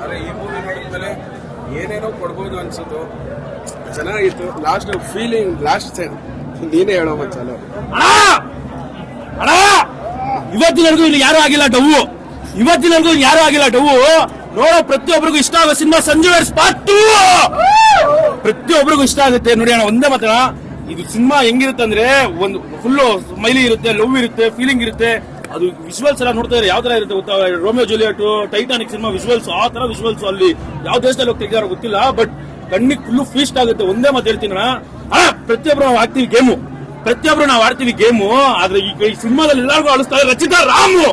ಆದ್ರೆ ಈ ಮೂವಿ ನೋಡಿದ್ಮೇಲೆ ಏನೇನೋ ಕೊಡ್ಬೋದು ಅನ್ಸುತ್ತೋ. ಚೆನ್ನಾಗಿತ್ತು. ಲಾಸ್ಟ್ ಫೀಲಿಂಗ್ ಲಾಸ್ಟ್ ಸೈನ್ ನೀನೇ ಹೇಳೋ ಚಲೋ ಅಣ್ಣ! ಅಣ್ಣ! ಇವತ್ತಿನವರೆಗೂ ಇಲ್ಲಿ ಯಾರು ಆಗಿಲ್ಲ ಡವು ಇವತ್ತಿನವರೆಗೂ ಯಾರು ಆಗಿಲ್ಲ ಡವು ನೋಡೋ ಪ್ರತಿಯೊಬ್ಬರಿಗೂ ಇಷ್ಟ ಆಗೋ ಸಿನಿಮಾ ಸಂಜು ಸ್ಪಾಟ್ ಪ್ರತಿಯೊಬ್ಬರಿಗೂ ಇಷ್ಟ ಆಗುತ್ತೆ. ನೋಡಿ ಅಣ್ಣ, ಒಂದೇ ಮಾತ್ರ. ಇದು ಸಿನಿಮಾ ಹೆಂಗಿರುತ್ತೆ ಅಂದ್ರೆ ಒಂದು ಫುಲ್ ಮೈಲಿ ಇರುತ್ತೆ, ಲವ್ ಇರುತ್ತೆ ಫೀಲಿಂಗ್ ಇರುತ್ತೆ. ಅದು ವಿಜುವಲ್ಸ್ ಎಲ್ಲ ನೋಡ್ತಾ ಇದ್ರೆ ಯಾವ ತರ ಇರುತ್ತೆ ಗೊತ್ತಾ? Romeo Juliet Titanic cinema visuals ಆ ತರ ವಿಜುವಲ್ಸ್ ಅಲ್ಲಿ ಯಾವ ದೇಶದಲ್ಲಿ ಹೋಗಿ ತೆಗೆದಾರ ಗೊತ್ತಿಲ್ಲ ಬಟ್ ಕಣ್ಣಿಗೆ ಫುಲ್ ಫೀಸ್ಟ್ ಆಗುತ್ತೆ. ಒಂದೇ ಮಾತು ಹೇಳ್ತೀನಿ ಅಣ್ಣ. ಪ್ರತಿಯೊಬ್ಬರು ನಾವು ಆಡ್ತೀವಿ ಗೇಮು ಪ್ರತಿಯೊಬ್ರು ನಾವು ಆಡ್ತೀವಿ ಗೇಮು ಆದ್ರೆ ಈಗ ಈ ಸಿನಿಮಾದಲ್ಲಿ ಎಲ್ಲರಿಗೂ ಅಳಿಸ್ತಾರೆ ರಚಿತಾ ರಾಮು.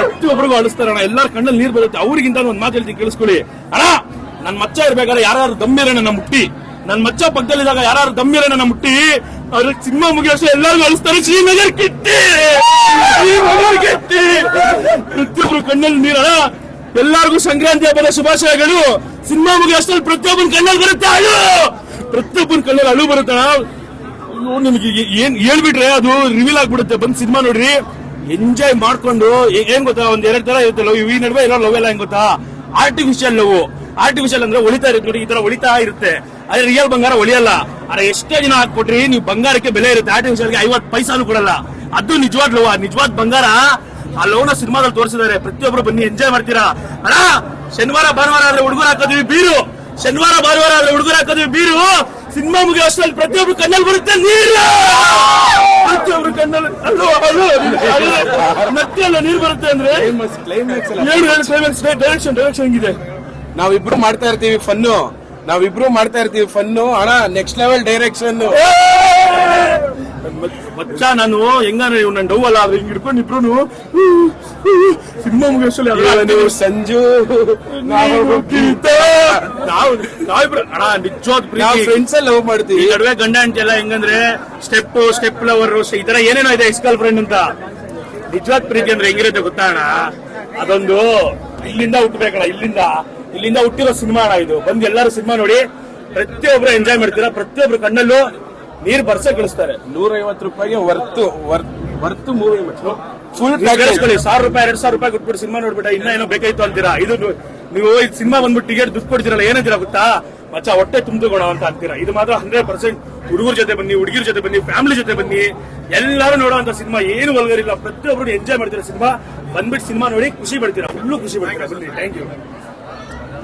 ಪ್ರತಿಯೊಬ್ಬರಿಗೂ ಅಣ್ಣ. ಎಲ್ಲರ ಕಣ್ಣಲ್ಲಿ ನೀರ್ ಬರುತ್ತೆ. ಅವ್ರಿಗಿಂತ ಒಂದ್ ಮಾತು ಹೇಳ್ತೀನಿ ಕೇಳಿಸ್ಕೊಳ್ಳಿ. ಅಣ್ಣ, ನನ್ ಮಚ್ಚ ಇರ್ಬೇಕಾದ್ರೆ ಯಾರು ನನ್ನ ಮುಟ್ಟಿ? ನನ್ ಮಚ್ಚ ಪಕ್ಕದಲ್ಲಿದ್ದಾಗ ಯಾರು ನನ್ನ ಮುಟ್ಟಿ? ಅವ್ರ ಸಿನಿಮಾ ಮುಗಿಯೋಷ್ಟು ಎಲ್ಲರಿಗೂ ಅಳಿಸ್ತಾರೆ ಶ್ರೀನಗರ್ ಕಿಟ್ಟಿ ಶ್ರೀನಗರ್ ಕಿಟ್ಟಿ ಪ್ರತಿಯೊಬ್ರು ಕಣ್ಣಲ್ಲಿ ನೀರಣ. ಎಲ್ಲರಿಗೂ ಸಂಕ್ರಾಂತಿ ಹಬ್ಬದ ಶುಭಾಶಯಗಳು. ಸಿನಿಮಾ ಮುಗಿಯೋಷ್ಟರಲ್ಲಿ ಪ್ರತಿಯೊಬ್ಬನ ಕಣ್ಣಲ್ಲಿ ಬರುತ್ತೆ ಅಳು! ಪ್ರತಿಯೊಬ್ಬನ ಕಣ್ಣಲ್ಲಿ ಅಳು ಅಯ್ಯೋ ನಿಮ್ಗೆ ಏನು ಹೇಳ್ಬಿಟ್ರೆ ಅದು ರಿವೀಲ್ ಆಗ್ಬಿಡುತ್ತೆ. ಬಂದ್ ಸಿನಿಮಾ ನೋಡ್ರಿ. ಎಂಜಾಯ್ ಮಾಡ್ಕೊಂಡು ಏನ್ ಗೊತ್ತಾ? ಒಂದ್ ಎರಡ್ ತರ ಇರುತ್ತೆ ಲವ್. ಈ ನಡುವೆ ಇರೋ ಲವ್ ಎಲ್ಲ ಹೆಂಗ್ ಗೊತ್ತಾ? ಆರ್ಟಿಫಿಷಿಯಲ್ ಲವ್ ಆರ್ಟಿಫಿಷಿಯಲ್ ಅಂದ್ರೆ ಒಳಿತಾ ಇರುತ್ತೆ ನೋಡಿ, ಈ ತರ ಒಳಿತಾ ಇರುತ್ತೆ. ಅದೇ ರಿಯಲ್ ಬಂಗಾರ ಒಳಿಯಲ್ಲ ಅರೆ ಎಷ್ಟೇ ದಿನ ಹಾಕ್ಬಿಟ್ರಿ ನೀವು ಬಂಗಾರಕ್ಕೆ ಬೆಲೆ ಇರುತ್ತೆ. ಆರ್ಟಿಫಿಷಿಯಲ್ಗೆ ಐವತ್ತು ಪೈಸಾನು ಕೊಡಲ್ಲ. ಅದು ನಿಜವಾದ ಲೋವ ನಿಜವಾದ ಬಂಗಾರ. ಆ ಲೋನ ಸಿನಿಮಾದಲ್ಲಿ ತೋರಿಸಿದ್ದಾರೆ. ಪ್ರತಿಯೊಬ್ರು ಬನ್ನಿ ಎಂಜಾಯ್ ಮಾಡ್ತೀರಾ? ಅಣ್ಣ ಶನಿವಾರ ಭಾನುವಾರ ಆದ್ರೆ ಹುಡುಗರು ಹಾಕೋದಿವಿ ಬೀರು. ಶನಿವಾರ ಭಾನುವಾರ ಆದ್ರೆ ಹುಡುಗರು ಹಾಕೋದಿವಿ ಬೀರು. ಸಿನಿಮಾ ಮುಗಿಯೋ ಅಷ್ಟರಲ್ಲಿ ಪ್ರತಿಯೊಬ್ರು ಕಣ್ಣಲ್ಲಿ ಬರುತ್ತೆ ನೀರು. ಪ್ರತಿಯೊಬ್ರು ಕಣ್ಣಲ್ಲಿ ಅಲ್ಲೋ ಅಲ್ಲೋ ಅಲ್ಲ. ನೀರು ಬರುತ್ತೆ ಅಂದ್ರೆ? ಕ್ಲೈಮ್ಯಾಕ್ಸ್ ಡೈರೆಕ್ಷನ್ ಡೈರೆಕ್ಷನ್ ಹೆಂಗಿದೆ? ನಾವಿಬ್ರು ಮಾಡ್ತಾ ಇರ್ತೀವಿ ಫನ್ನು. ನಾವಿಬ್ರು ಮಾಡ್ತಾ ಇರ್ತೀವಿ ಫನ್ನು. ಅಣ್ಣ ನೆಕ್ಸ್ಟ್ ಲೆವೆಲ್ ಡೈರೆಕ್ಷನ್ ಮಚ್ಚ ನಾನು ಹೆಂಗಂದ್ರೆ ಇವ್ನ ಡವ್ ಅಲ್ಲ ಆದ್ರೆ ಹಿಂಗ್ ಹಿಡ್ಕೊಂಡು ಇಬ್ರು ಸಿನಿಮಾ ಮುಗಿಸಲಿ ನೀವು ಸಂಜು. ನಾವು ನಾವು ನಾವಿಬ್ರು ಅಣ್ಣ ನಿಜವಾದ ನಾವು ಪ್ರೀತಿ ಫ್ರೆಂಡ್ಸ್ ಲವ್ ಮಾಡ್ತೀವಿ. ನಡುವೆ ಗಂಡ ಹೆಂಡತಿ ಎಲ್ಲ ಹೆಂಗಂದ್ರೆ ಸ್ಟೆಪ್ ಸ್ಟೆಪ್ ಲವರ್ ಈ ತರ ಏನೇನೋ ಇದೆ ಎಕ್ಸ್ಕಲ್ ಫ್ರೆಂಡ್ ಅಂತ. ನಿಜವಾದ ಪ್ರೀತಿ ಅಂದ್ರೆ ಹೆಂಗಿರುತ್ತೆ ಗೊತ್ತಾ ಅಣ್ಣ? ಅದೊಂದು ಇಲ್ಲಿಂದ ಹುಟ್ಟಬೇಕಣ್ಣ ಇಲ್ಲಿಂದ. ಇಲ್ಲಿಂದ ಹುಟ್ಟಿರೋ ಸಿನಿಮಾ ಅಣ್ಣ ಇದು. ಬಂದು ಎಲ್ಲರೂ ಸಿನಿಮಾ ನೋಡಿ ಪ್ರತಿಯೊಬ್ರು ಎಂಜಾಯ್ ಮಾಡ್ತೀರಾ ಪ್ರತಿಯೊಬ್ರು ಕಣ್ಣಲ್ಲೂ ನೀರ್ ಬರ್ಸ ಕಳಿಸ್ತಾರೆ. ನೂರೈವತ್ತು ರೂಪಾಯಿಗೆ ವರ್ತು ವರ್ತು ಮೂವಿ ಫುಲ್ ಕೇಳಿಸ್ಕೊಳ್ಳಿ ಸಾವಿರ ರೂಪಾಯಿ ಎರಡ್ ಸಾವಿರ ರೂಪಾಯಿ ಕೊಟ್ಬಿಟ್ಟು ಸಿನಿಮಾ ನೋಡ್ಬಿಟ್ಟ ಇನ್ನ ಏನೋ ಬೇಕಾಯ್ತು ಅಂತೀರಾ? ಇದು ನೀವು- ಈ ಸಿನಿಮಾ ಬಂದ್ಬಿಟ್ಟು ಟಿಕೆಟ್ ದುಡ್ಡು ಕೊಡ್ತೀರಲ್ಲ ಏನಂತೀರಾ ಗೊತ್ತಾ? ಮಚ್ಚ ಹೊಟ್ಟೆ ತುಂಬಿದುಗೋಣ ಅಂತ ಅಂತೀರಾ? ಇದು ಮಾತ್ರ ಹಂಡ್ರೆಡ್ ಪರ್ಸೆಂಟ್ ಹುಡುಗರ ಜೊತೆ ಬನ್ನಿ ಹುಡುಗಿರ ಜೊತೆ ಬನ್ನಿ ಫ್ಯಾಮಿಲಿ ಜೊತೆ ಬನ್ನಿ. ಎಲ್ಲರೂ ನೋಡುವಂತ ಸಿನಿಮಾ ಏನು ಒಲ್ಗರಿಲ್ಲ ಪ್ರತಿಯೊಬ್ಬರು ಎಂಜಾಯ್ ಮಾಡ್ತೀರಾ ಸಿನಿಮಾ? ಬಂದ್ಬಿಟ್ಟು ಸಿನಿಮಾ ನೋಡಿ ಖುಷಿ ಪಡ್ತೀರಾ? ಫುಲ್ಲು ಖುಷಿ ಪಡ್ತೀರಾ? ಬನ್ನಿ ಥ್ಯಾಂಕ್ ಯು